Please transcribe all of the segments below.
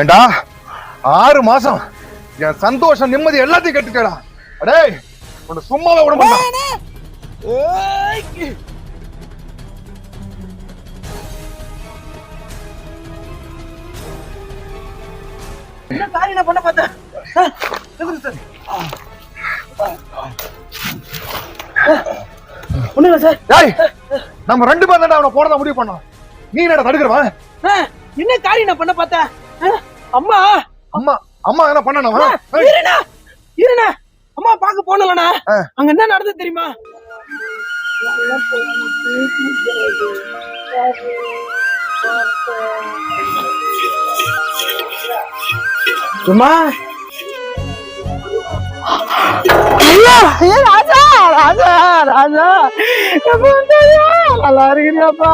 ஏண்டா? ஆறு மாசம். என் சந்தோஷம் நிம்மதி எல்லாத்தையும் கெட்டுட்டேடா. அடே உன்னை சும்மாவே விட மாட்டேன். என்ன பண்ண பார்த்தேன் ஒண்ணு சார். நம்ம ரெண்டு பேர் தான் அவனை போனதான் முடிவு பண்ணோம். நீ என்னடா தடுக்கிறவன் ஆ, என்ன காரியம் நான் பண்ண பார்த்தேன்? ஆ, அம்மா. அம்மா அம்மா என்ன பண்ணனவன் அம்மா, இருண்ணா இருண்ணா அம்மா பார்க்க போனலண்ணா. அங்க என்ன நடந்தது தெரியுமா? ஐயா ராஜா ராஜா ராஜா? நல்லா இருக்கிறியாப்பா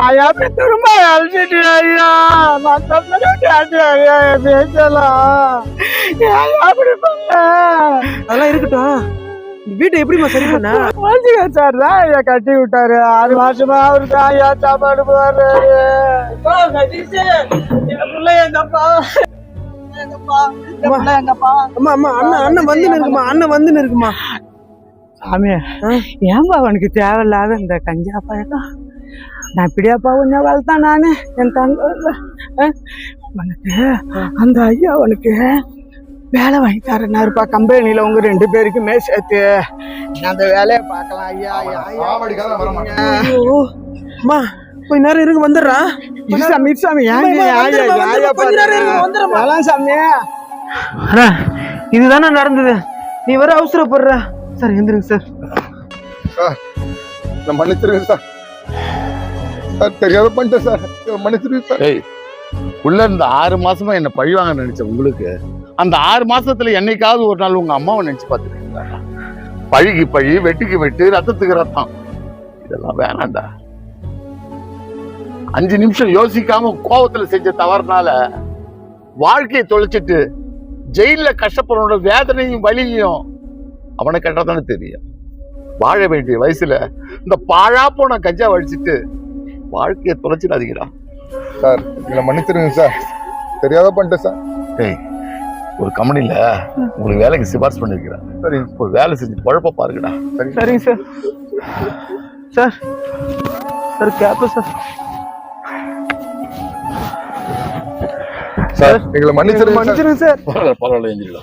ஐயா திரும்ப அழைச்சிட்டு ஐயா. நான் என் பேசலாம் அப்படி பண்ண. அதெல்லாம் இருக்கட்டும். வீட்டை எப்படிமா சரி பண்ண? சார் தான் ஐயா கட்டி விட்டாரு. ஆறு மாசமா அவருக்கு ஐயா சாப்பாடு போடுறாரு. அம்மா அம்மா. அண்ணன் அண்ணன் வந்து இருக்குமா அண்ணன் வந்து இருக்குமா சாமி ஏன்பா அவனுக்கு தேவையில்லாத இந்த கஞ்சா பழக்கம்? நான் இப்படியாப்பா உன்னை வளர்த்தான் நானு என் தங்க உனக்கு அந்த ஐயா அவனுக்கு வேலை வாங்கி தரேன்னாருப்பா கம்பெனியில் உங்க ரெண்டு பேருக்குமே சேர்த்து. அந்த வேலையை பார்க்கலாம் ஐயா ஐயா, ஐயா. கொஞ்ச நேரம் இருங்க வந்துடுறான் இரு சாமி இரு சாமி இதுதானே நடந்தது? நீ வர அவசரப்படுற சார் எந்திருங்க சார். சார் நான் சார். சார் தெரியாத பண்ணிட்டேன் சார். மன்னிச்சிருங்க சார். உள்ள இருந்த ஆறு மாசமா என்ன பழிவாங்க நினைச்ச உங்களுக்கு அந்த ஆறு மாசத்துல என்னைக்காவது ஒரு நாள் உங்க அம்மாவை நினைச்சு பார்த்துருக்கீங்களா? பழிக்கு பழி வெட்டுக்கு வெட்டு ரத்தத்துக்கு ரத்தம். இதெல்லாம் வேணாம்டா. அஞ்சு நிமிஷம் யோசிக்காம கோவத்துல செஞ்ச தவறுனால வாழ்க்கையை தொலைச்சிட்டு ஜெயில கஷ்டப்படுறோட வேதனையும் வலியும் அவனை கேட்டா தானே தெரியும். வாழ வேண்டிய வயசுல இந்த பாழா போன கஞ்சா வலிச்சிட்டு வாழ்க்கையை தொலைச்சிடாதீங்கடா. சார் என்னை மன்னிச்சிருங்க சார். தெரியாத பண்ணிட்டேன் சார். டேய் ஒரு கம்பெனில உங்களுக்கு வேலைக்கு சிபாரிசு பண்ணிருக்கிறேன் சரி. ஒரு வேலை செஞ்சு குழப்ப பாருங்கடா. சரி. சரிங்க சார். சார் சார் கேப்ப சார். சார். எங்களை மன்னிச்சிருங்க சார். மன்னிச்சிருங்க சார். பரவாயில்ல பரவாயில்ல எந்திரிடா